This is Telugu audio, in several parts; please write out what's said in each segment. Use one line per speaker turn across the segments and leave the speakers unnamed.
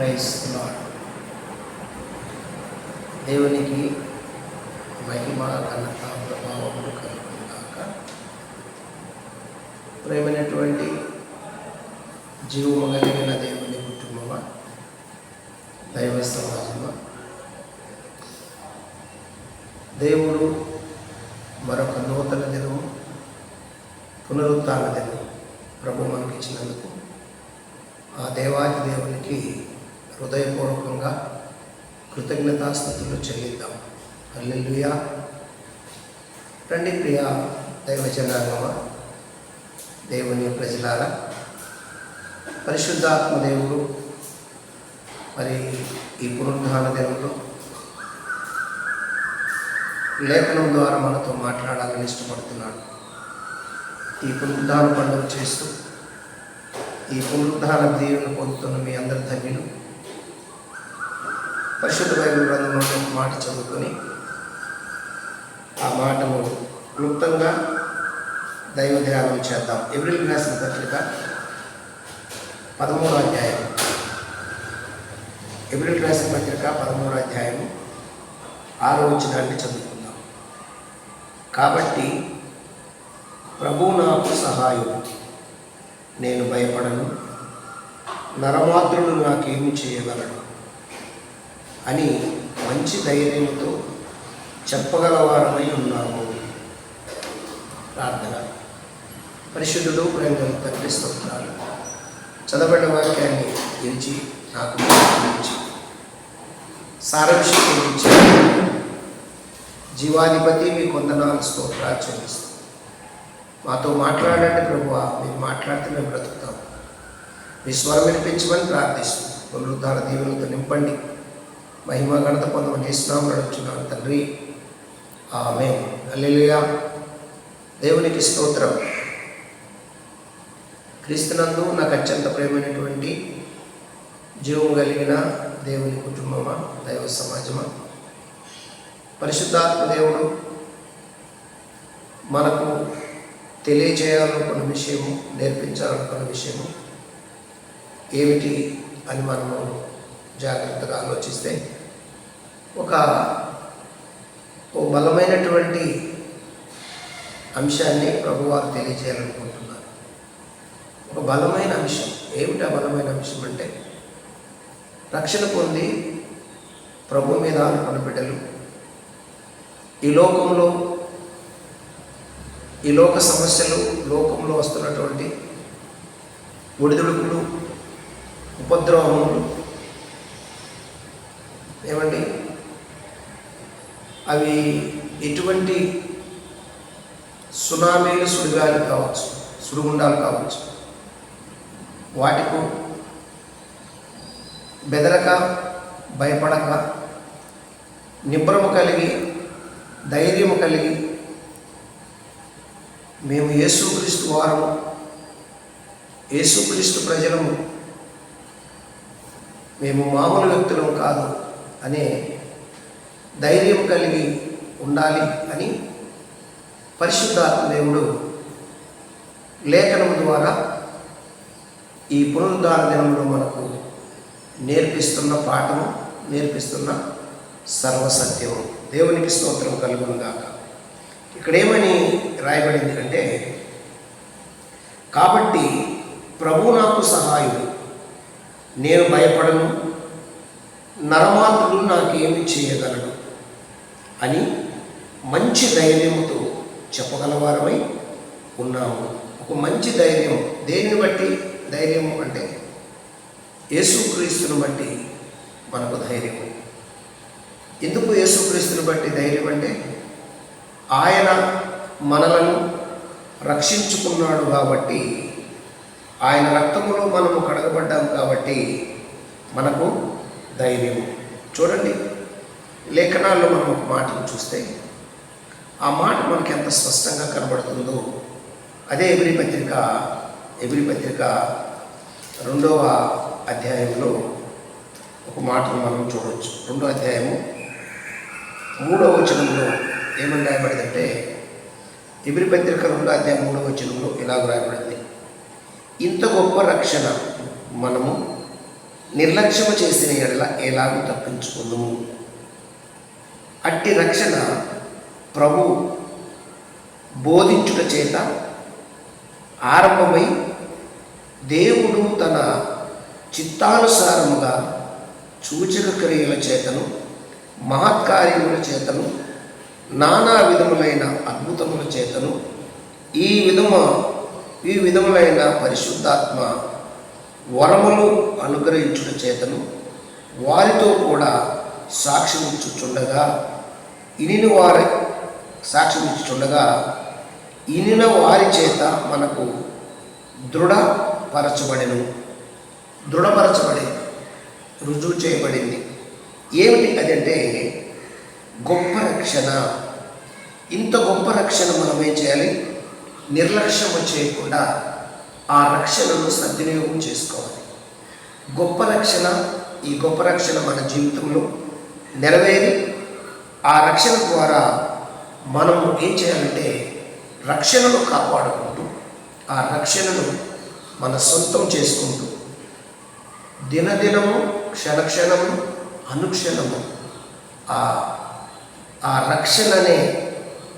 ప్రైజ్ దేవునికి మహిమ ఘనత ప్రభావములు కలుగును ప్రేమైనటువంటి జీవము కలిగిన దేవుని కుటుంబమా? దైవ సమాజమా? దేవుడు మరొక నూతన దినము పునరుత్న దినం ప్రభు మనకి ఇచ్చినందుకు ఆ దేవాది దేవునికి హృదయపూర్వకంగా కృతజ్ఞతాస్థుతులు చెల్లిద్దాం. అల్లెలుయా రండి ప్రియ దైవజనాంగమ దేవుని ప్రజలారా పరిశుద్ధాత్మ దేవుడు మరి ఈ పునరుద్ధాన దేవుడు లేఖనం ద్వారా మనతో మాట్లాడాలని ఇష్టపడుతున్నాడు ఈ పునరుద్ధాన పండుగ చేస్తూ ఈ పునరుద్ధాన దీవెన పొందుతున్న మీ అందరి ధన్యులు. పరిశుద్ధ బైబిల్ గ్రంథంలో ఒక మాట చదువుకొని ఆ మాటను క్లుప్తంగా దైవ ధ్యానం చేద్దాం. ఎవ్రిల్ రాసిన పత్రిక పదమూడో అధ్యాయం ఎవ్రిల్ రాసిన పత్రిక పదమూడో అధ్యాయం ఆరో వచ్చినాన్ని చదువుకుందాం. కాబట్టి ప్రభు నాకు సహాయం నేను భయపడను. నరమాత్రుడు నాకేమి చేయగలడు? అని మంచి ధైర్యంతో చెప్పగలవారమై ఉన్నాము ప్రార్థన. పరిశుద్ధుడు ప్రేమ తండ్రి స్తోత్రాలు. చదవబడిన వాక్యాన్ని గెలిచి నాకు ఇచ్చి సారాంశం జీవాధిపతి మీ కొందనాలు స్తోత్రాలు చెల్లిస్తాం. మాతో మాట్లాడండి ప్రభు మీరు మాట్లాడితే మేము బ్రతుకుతాం. మీ స్వరం వినిపించమని ప్రార్థిస్తాం. పునరుద్ధార దీవులతో నింపండి. మహిమ ఘనత పొందమని చేస్తున్నాం నడుచున్నాను తండ్రి. ఆమె అల్లెలుయా దేవునికి స్తోత్రం. క్రీస్తునందు నాకు అత్యంత ప్రేమైనటువంటి జీవం కలిగిన దేవుని కుటుంబమా దైవ సమాజమా? పరిశుద్ధాత్మ దేవుడు మనకు తెలియజేయాలనుకున్న విషయము నేర్పించాలనుకున్న విషయము ఏమిటి అని మనము జాగ్రత్తగా ఆలోచిస్తే ఒక ఓ బలమైనటువంటి అంశాన్ని ప్రభువారు తెలియజేయాలనుకుంటున్నారు. ఒక బలమైన అంశం. ఏమిటి ఆ బలమైన అంశం అంటే రక్షణ పొంది ప్రభు మీద ఆనుకున్న బిడ్డలు. ఈ లోకంలో ఈ లోక సమస్యలు లోకంలో వస్తున్నటువంటి ఒడిదుడుకులు ఉపద్రవములు ఏమండి? అవి ఎటువంటి సునామీలు సుడిగాలు కావచ్చు సుడిగుండాలు కావచ్చు. వాటికు బెదరక భయపడక నిబ్రము కలిగి ధైర్యము కలిగి మేము యేసుక్రీస్తు వారము యేసుక్రీస్తు ప్రజలము. మేము మామూలు వ్యక్తులం కాదు. అనే ధైర్యం కలిగి ఉండాలి అని పరిశుద్ధాత్మ దేవుడు లేఖనం ద్వారా ఈ పునరుద్ధార దినంలో మనకు నేర్పిస్తున్న పాఠము నేర్పిస్తున్న సర్వసత్యం దేవునికి స్తోత్రం కలుగునుగాక ఇక్కడ ఏమని రాయబడింది అంటే కాబట్టి ప్రభు నాకు సహాయుడు నేను భయపడను నరమాత్రుడు నాకేమి చేయగలడు అని మంచి ధైర్యంతో చెప్పగలవారమై ఉన్నాము. ఒక మంచి ధైర్యం దేనిని బట్టి? ధైర్యం అంటే యేసుక్రీస్తుని బట్టి మనకు ధైర్యం. ఎందుకు యేసుక్రీస్తుని బట్టి ధైర్యం అంటే? ఆయన మనలను రక్షించుకున్నాడు కాబట్టి ఆయన రక్తములో మనము కడగబడ్డాం కాబట్టి మనకు ధైర్యం చూడండి లేఖనాల్లో మనం ఒక మాటను చూస్తే ఆ మాట మనకి ఎంత స్పష్టంగా కనబడుతుందో. అదే ఎబ్రి పత్రిక ఎబ్రి పత్రిక రెండవ అధ్యాయంలో ఒక మాటను మనం చూడవచ్చు రెండో అధ్యాయము మూడవ వచనంలో ఏమని రాయబడిందంటే ఎబ్రి పత్రిక రెండో అధ్యాయం మూడవ వచనంలో ఇలాగ రాయబడింది. ఇంత గొప్ప రక్షణ మనము నిర్లక్ష్యము చేసిన ఎడల ఎలాగూ తప్పించుకుందుము. అట్టి రక్షణ ప్రభు బోధించుట చేత ఆరంభమై దేవుడు తన చిత్తానుసారముగా సూచక క్రియల చేతను మహత్కార్యముల చేతను నానా విధములైన అద్భుతముల చేతను ఈ విధము ఈ విధములైన పరిశుద్ధాత్మ వరములు అనుగ్రహించుట చేతను వారితో కూడా సాక్ష్యమిచ్చుచుండగా ఇనిన వారి సాక్ష్యమిచ్చుచుండగా ఇనిన వారి చేత మనకు దృఢపరచబడెను. దృఢపరచబడి రుజువు చేయబడింది. ఏమిటి అదంటే గొప్ప రక్షణ. ఇంత గొప్ప రక్షణ మనం ఏం చేయాలి? నిర్లక్ష్యం చేయకుండా ఆ రక్షణను సద్వినియోగం చేసుకోవాలి. గొప్ప రక్షణ ఈ గొప్ప రక్షణ మన జీవితంలో నెరవేరి ఆ రక్షణ ద్వారా మనం ఏం చేయాలంటే రక్షణను కాపాడుకుంటూ ఆ రక్షణను మన సొంతం చేసుకుంటూ దినదినము క్షణక్షణము అనుక్షణము ఆ ఆ రక్షణ అనే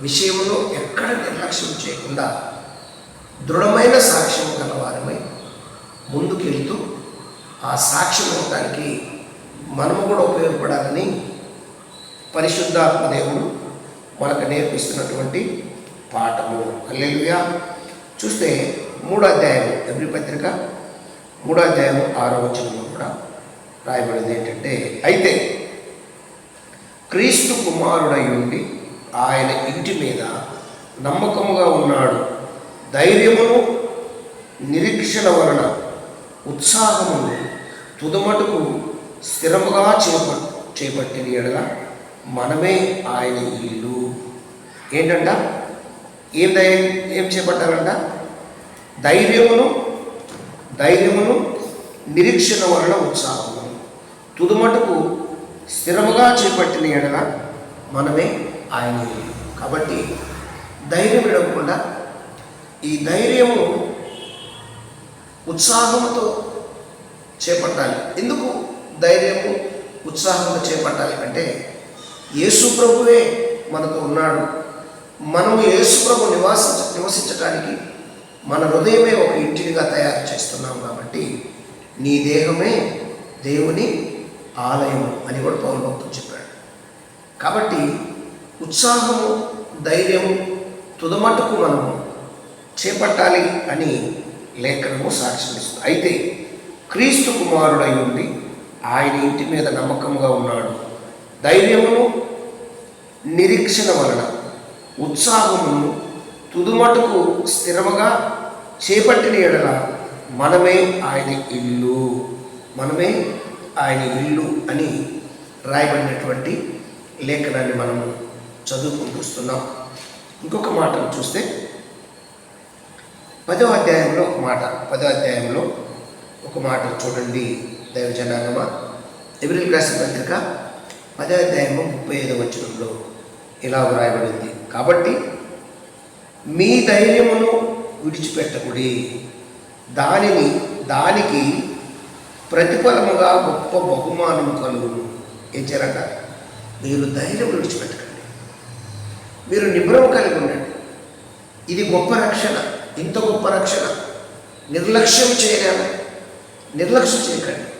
విషయంలో ఎక్కడ నిర్లక్ష్యం చేయకుండా దృఢమైన సాక్ష్యం గలవారమై ముందుకెళ్తూ ఆ సాక్ష్యం అవడానికి మనము కూడా ఉపయోగపడాలని పరిశుద్ధాత్మ దేవుడు మనకు నేర్పిస్తున్నటువంటి పాఠము. అల్లెలుగా చూస్తే మూడో అధ్యాయం ఎవరి పత్రిక మూడో అధ్యాయం ఆరో వచనంలో కూడా రాయబడింది ఏంటంటే అయితే క్రీస్తు కుమారుడై ఉండి ఆయన ఇంటి మీద నమ్మకముగా ఉన్నాడు. ధైర్యమును నిరీక్షణ వలన ఉత్సాహమును తుదమటుకు స్థిరముగా చేప చేపట్టిన ఎడల మనమే ఆయన ఇల్లు. ఏంటంట? ఏం ధైర్యం ఏం చేపట్టాలంట ధైర్యమును ధైర్యమును నిరీక్షణ వలన ఉత్సాహము తుదుమటుకు స్థిరముగా చేపట్టిన ఎడల మనమే ఆయన ఇల్లు. కాబట్టి ధైర్యం విడవకుండా ఈ ధైర్యము ఉత్సాహంతో చేపట్టాలి. ఎందుకు ధైర్యము ఉత్సాహంతో చేపట్టాలి అంటే యేసు ప్రభువే మనకు ఉన్నాడు. మనము యేసు ప్రభు నివాసించ నివసించటానికి మన హృదయమే ఒక ఇంటినిగా తయారు చేస్తున్నాం కాబట్టి నీ దేహమే దేవుని ఆలయం అని కూడా పౌరు భక్తుడు చెప్పాడు. కాబట్టి ఉత్సాహము ధైర్యము తుదమట్టుకు మనము చేపట్టాలి అని లేఖనము సాక్షిస్తుంది. అయితే క్రీస్తు కుమారుడై ఉండి ఆయన ఇంటి మీద నమ్మకంగా ఉన్నాడు. ధైర్యమును నిరీక్షణ వలన ఉత్సాహమును తుదుమటుకు స్థిరముగా చేపట్టిన ఎడల మనమే ఆయన ఇల్లు. మనమే ఆయన ఇల్లు అని రాయబడినటువంటి లేఖనాన్ని మనము చదువుకుంటూ వస్తున్నాం. ఇంకొక మాటను చూస్తే పదో అధ్యాయంలో ఒక మాట పదో అధ్యాయంలో ఒక మాట చూడండి. దైవ జనాంగమా ఎబ్రిల్ రాసిన పత్రిక పదో అధ్యాయము ముప్పై ఐదో వచనంలో ఇలా వ్రాయబడింది. కాబట్టి మీ ధైర్యమును విడిచిపెట్టకుడి. దానిని దానికి ప్రతిఫలముగా గొప్ప బహుమానం కలుగును. ఏం చేయాలంట? మీరు ధైర్యం విడిచిపెట్టకండి. మీరు నిబ్రం కలిగి ఉండండి. ఇది గొప్ప రక్షణ. ఇంత గొప్ప రక్షణ. నిర్లక్ష్యం చేయలేము. నిర్లక్ష్యం చేయకండి.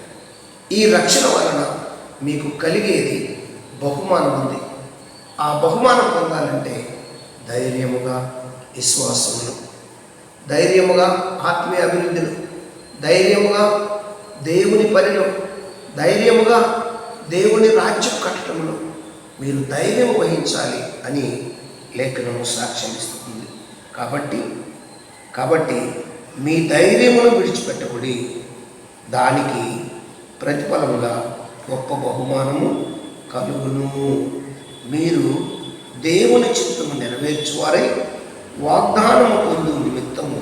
ఈ రక్షణ వలన మీకు కలిగేది బహుమానం ఉంది. ఆ బహుమానం పొందాలంటే ధైర్యముగా విశ్వాసములు ధైర్యముగా ఆత్మీయ అభివృద్ధిలో ధైర్యముగా దేవుని పనిలో ధైర్యముగా దేవుని రాజ్యం కట్టడంలో మీరు ధైర్యం వహించాలి అని లేఖనము సాక్ష్యం ఇస్తుంది. కాబట్టి కాబట్టి మీ ధైర్యమును విడిచిపెట్టబడి దానికి ప్రతిఫలముగా గొప్ప బహుమానము కలుగును. మీరు దేవుని చిత్తము నెరవేర్చువారై వాగ్దానము పొందు నిమిత్తము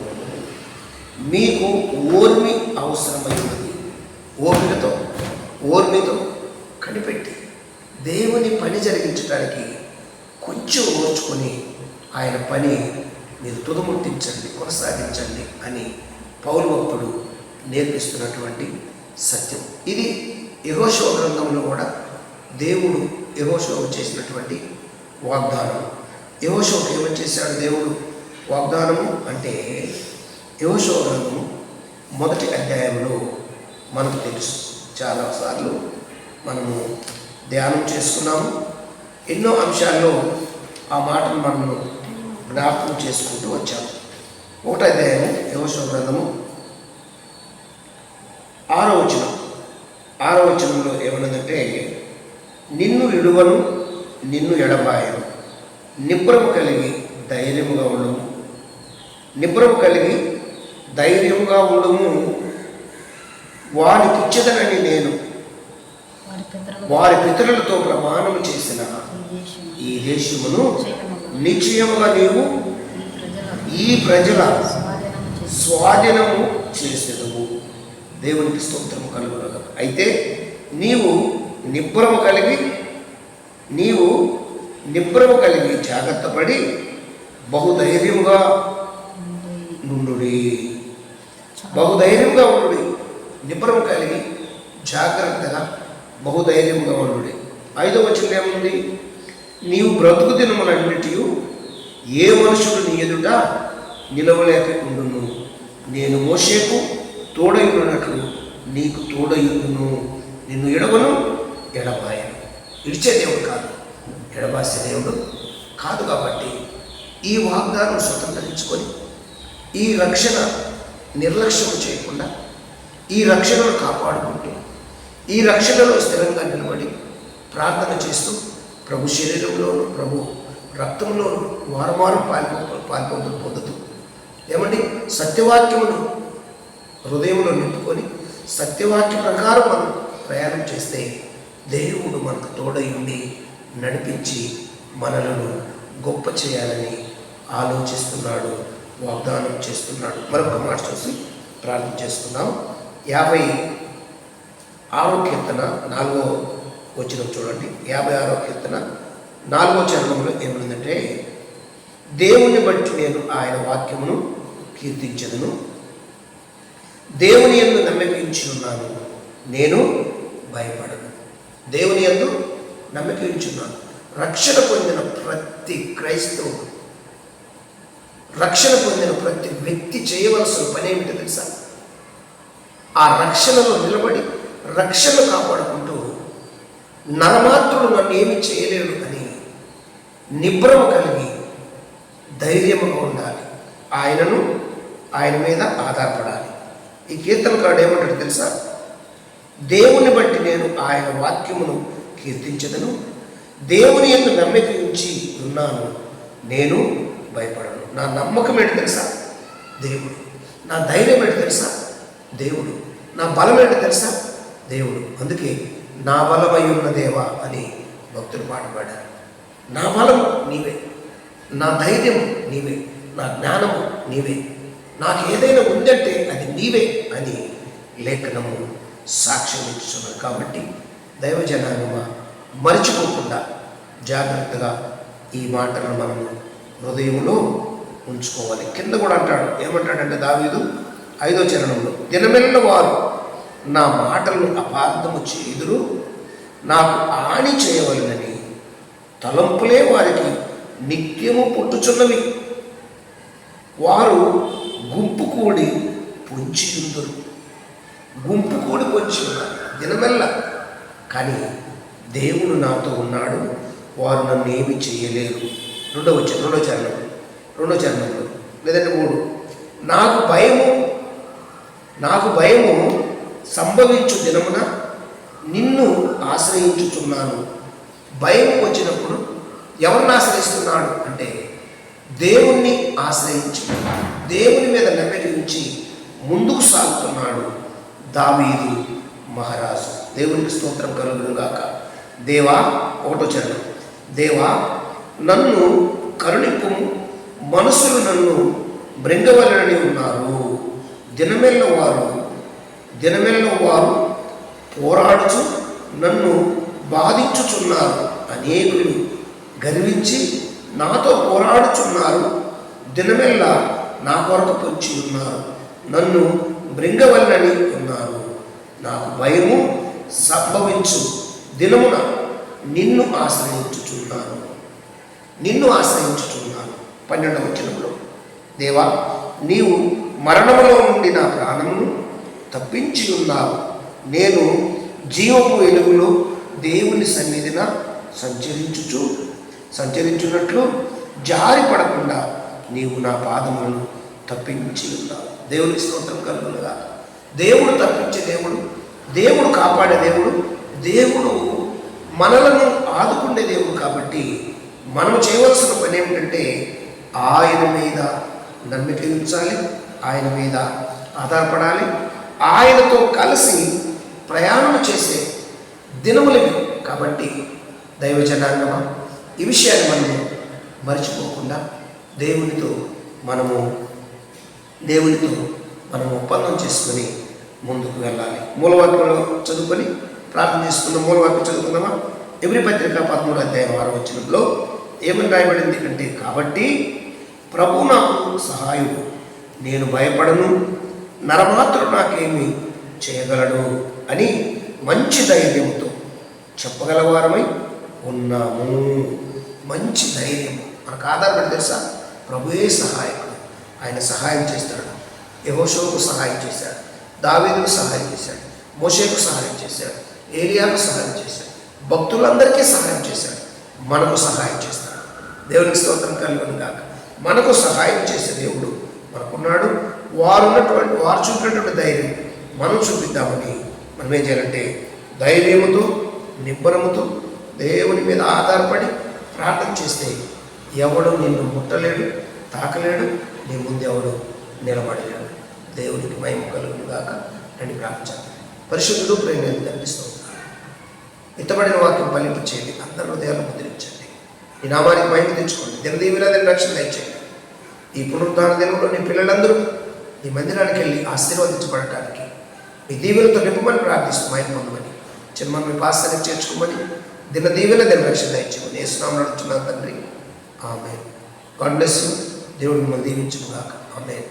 మీకు ఓర్మి అవసరమైనది. ఓర్మితో ఓర్మితో కనిపెట్టి దేవుని పని జరిగించడానికి కొంచెం ఓర్చుకొని ఆయన పని మీరు తుదముట్టించండి కొనసాగించండి అని పౌరు భక్తుడు నేర్పిస్తున్నటువంటి సత్యం. ఇది యహోశో గ్రంథంలో కూడా దేవుడు యహోశోకు చేసినటువంటి వాగ్దానం. యహోశోకు ఏమని చేశాడు దేవుడు వాగ్దానము అంటే యహోశో గ్రంథము మొదటి అధ్యాయంలో మనకు తెలుసు. చాలాసార్లు మనము ధ్యానం చేసుకున్నాము. ఎన్నో అంశాల్లో ఆ మాటను మనము జ్ఞాపకం చేసుకుంటూ వచ్చాము ఒకటి అధ్యాయము యహోశివ గ్రంథము. ఆరో వచనం. ఆరో వచనంలో ఏమన్నదంటే నిన్ను విడువను నిన్ను ఎడబాయను. నిబ్రము కలిగి ధైర్యముగా ఉండము. నిబ్రము కలిగి ధైర్యముగా ఉండము. వారికి ఇచ్చదనని నేను
వారి పితరులు
వారి పితరులతో ప్రమాణం చేసిన
ఈ
దేశమును
నిశ్చయముగా
నీవు
ఈ ప్రజల స్వాధీనము చేసి
చేసేదవు దేవునికి స్తోత్రము కలుగునగా అయితే నీవు నిబ్బరము కలిగి నీవు నిబ్బరము కలిగి జాగ్రత్త పడి బహుధైర్యముగా నుండు బహుధైర్యంగా ఉండుడి. నిబ్బరము కలిగి జాగ్రత్తగా బహుధైర్యంగా ఉండుడి. ఐదో వచనం ఏముంది? నీవు బ్రతుకు దినములన్నిటి ఏ మనుషుడు నీ ఎదుట నిలవలేక ఉండును. నేను మోషేకు తోడయున్నట్లు నీకు తోడయుండును. నిన్ను ఎడవను ఎడబాయను. ఇడిచే దేవుడు కాదు ఎడబాసే దేవుడు కాదు కాబట్టి ఈ వాగ్దానం స్వతంత్రించుకొని ఈ రక్షణ నిర్లక్ష్యం చేయకుండా ఈ రక్షణను కాపాడుకుంటూ ఈ రక్షణలో స్థిరంగా నిలబడి ప్రార్థన చేస్తూ ప్రభు శరీరంలోను ప్రభు రక్తంలోను వారం వారం పాల్పొ పాల్పొందులు పొందుతూ ఏమండి? సత్యవాక్యమును హృదయంలో నింపుకొని సత్యవాక్య ప్రకారం మనం ప్రయాణం చేస్తే దేవుడు మనకు తోడై ఉండి నడిపించి మనలను గొప్ప చేయాలని ఆలోచిస్తున్నాడు వాగ్దానం చేస్తున్నాడు. మరొక మాట చూసి ప్రార్థన చేసుకుందాం యాభై ఆరో కీర్తన నాలుగో వచ్చిన చూడండి. యాభై ఆరో కీర్తన. నాలుగో చరణంలో ఏముందంటే దేవుని బట్టి నేను ఆయన వాక్యమును కీర్తించదును. దేవుని ఎందు నమ్మకించి ఉన్నాను నేను భయపడను. దేవుని ఎందు నమ్మకించి ఉన్నాను రక్షణ పొందిన ప్రతి క్రైస్తవుడు రక్షణ పొందిన ప్రతి వ్యక్తి చేయవలసిన పని ఏమిటో తెలుసా? ఆ రక్షణలో నిలబడి రక్షణ కాపాడుకుని నరమాత్రుడు నన్ను ఏమి చేయలేడు అని నిబ్రమ కలిగి ధైర్యముగా ఉండాలి. ఆయనను ఆయన మీద ఆధారపడాలి. ఈ కీర్తనకాడు ఏమంటాడు తెలుసా? దేవుని బట్టి నేను ఆయన వాక్యమును కీర్తించదను. దేవుని ఎందు నమ్మిక ఉంచి ఉన్నాను. నేను భయపడను. నా నమ్మకం ఏంటి తెలుసా? దేవుడు. నా ధైర్యం ఏంటి తెలుసా? దేవుడు. నా బలం ఏంటి తెలుసా? దేవుడు. అందుకే నా బలమై ఉన్న దేవా అని భక్తులు పాట నా బలం నీవే నా ధైర్యం నీవే నా జ్ఞానము నీవే నాకు ఏదైనా ఉందంటే అది నీవే అని లేఖనము సాక్ష్యం ఇస్తున్నారు కాబట్టి దైవజనాంగమా మరిచిపోకుండా జాగ్రత్తగా ఈ మాటలను మనము హృదయంలో ఉంచుకోవాలి. కింద కూడా అంటాడు ఏమంటాడంటే దావీదు ఐదో చరణంలో దినమెల్ల వారు నా మాటలు అపార్థము చేదురు నాకు హాని చేయవలనని తలంపులే వారికి నిత్యము పుట్టుచున్నవి. వారు గుంపు కూడి పొంచి ఉందరు గుంపు కూడి పొంచి ఉన్నారు దినమెల్ల. కానీ దేవుడు నాతో ఉన్నాడు వారు నన్ను ఏమి చేయలేరు. రెండవ రెండో చరణం రెండో చరణంలో లేదంటే మూడు. నాకు భయము నాకు భయము సంభవించు దినమున నిన్ను ఆశ్రయించుచున్నాను. భయం వచ్చినప్పుడు ఎవరిని ఆశ్రయిస్తున్నాడు? అంటే దేవుణ్ణి ఆశ్రయించి దేవుని మీద నమ్మిక ఉంచి ముందుకు సాగుతున్నాడు దావీదు మహారాజు. దేవునికి స్తోత్రం కలుగునుగాక. దేవా ఒకటో చరణం. దేవా నన్ను కరుణింపు మనసులు నన్ను మృంగవలని ఉన్నారు. దినమెల్ల వారు దినమెల్లో వారు పోరాడుచు నన్ను బాధించుచున్నారు. అనేకులు గర్వించి నాతో పోరాడుచున్నారు. దినమెల్ల నా కొరకు పొంచి ఉన్నారు. నన్ను మృంగవల్లని ఉన్నారు. నాకు భయము సంభవించు. దినమున నిన్ను ఆశ్రయించుచున్నాను. నిన్ను ఆశ్రయించుచున్నాను. పన్నెండవ వచనంలో. దేవా నీవు మరణములో నుండి నా ప్రాణమును తప్పించి ఉన్నావు. నేను జీవపు వెలుగులో దేవుని సన్నిధిన సంచరించుచు సంచరించున్నట్లు జారి పడకుండా నీవు నా పాదములను తప్పించి ఉన్నావు. దేవుని స్తోత్రం కలుగునుగా దేవుడు తప్పించే దేవుడు దేవుడు కాపాడే దేవుడు దేవుడు మనలను ఆదుకునే దేవుడు కాబట్టి మనం చేయవలసిన పని ఏమిటంటే ఆయన మీద నమ్మిక ఉంచాలి ఆయన మీద ఆధారపడాలి ఆయనతో కలిసి ప్రయాణం చేసే దినములవి కాబట్టి దైవ జనాంగమా ఈ విషయాన్ని మనము మర్చిపోకుండా దేవునితో మనము దేవునితో మనం ఒప్పందం చేసుకొని ముందుకు వెళ్ళాలి. మూలవాక్యంలో చదువుకొని ప్రార్థన చేసుకున్న మూలవాక్యం చదువుకుందామా? ఎవరి పత్రిక పదమూడు అధ్యాయం ఆరో వచ్చినప్పుడు ఏమని రాయబడింది అంటే కాబట్టి ప్రభు నాకు సహాయుడు నేను భయపడను నరమాత్రం నాకేమి చేయగలడు అని మంచి ధైర్యంతో చెప్పగలవారమై ఉన్నాము. మంచి ధైర్యం. మనకు ఆధారపడి తెలుసా? ప్రభుయే సహాయకుడు. ఆయన సహాయం చేస్తాడు. యహోషోకు సహాయం చేశాడు. దావేదుకు సహాయం చేశాడు. మోషేకు సహాయం చేశాడు. ఏలియాకు సహాయం చేశాడు. భక్తులందరికీ సహాయం చేశాడు. మనకు సహాయం చేస్తాడు. దేవునికి స్తోత్రం కలుగును కాక మనకు సహాయం చేసే దేవుడు మనకున్నాడు. వారు ఉన్నటువంటి వారు చూపినటువంటి ధైర్యం మనం చూపిద్దామని మనం ఏం చేయాలంటే ధైర్యముతో నిబ్బరముతో దేవుని మీద ఆధారపడి ప్రార్థన చేస్తే ఎవడు నిన్ను ముట్టలేడు తాకలేడు నీ ముందు ఎవడు నిలబడలేడు. దేవునికి మహిమ కలుగును గాక. అని ప్రార్థించాలి పరిశుద్ధుడు ప్రేమ కనిపిస్తూ ఇతబడిన వాక్యం ఫలింపు చేయండి అందరి హృదయాలను ముద్రించండి. ఈ నామానికి మహిమ తెచ్చుకోండి. దినదీవిలా రక్షణ దయచేయండి. ఈ పునరుద్ధాన దినంలో నీ పిల్లలందరూ నీ మందిరానికి వెళ్ళి ఆశీర్వదించబడటానికి. మీ దీవులతో నింపమని ప్రార్థిస్తూ మహిమ పొందమని. చిన్న మీ పాస్తానికి చేర్చుకోమని. దిన దీవెన దిన రక్షణ దయచేయమని ఏ స్నామం నడుచున్నాను తండ్రి. ఆమె గాడ్ బ్లెస్ యూ. దేవుడు మిమ్మల్ని దీవించుగాక ఆమె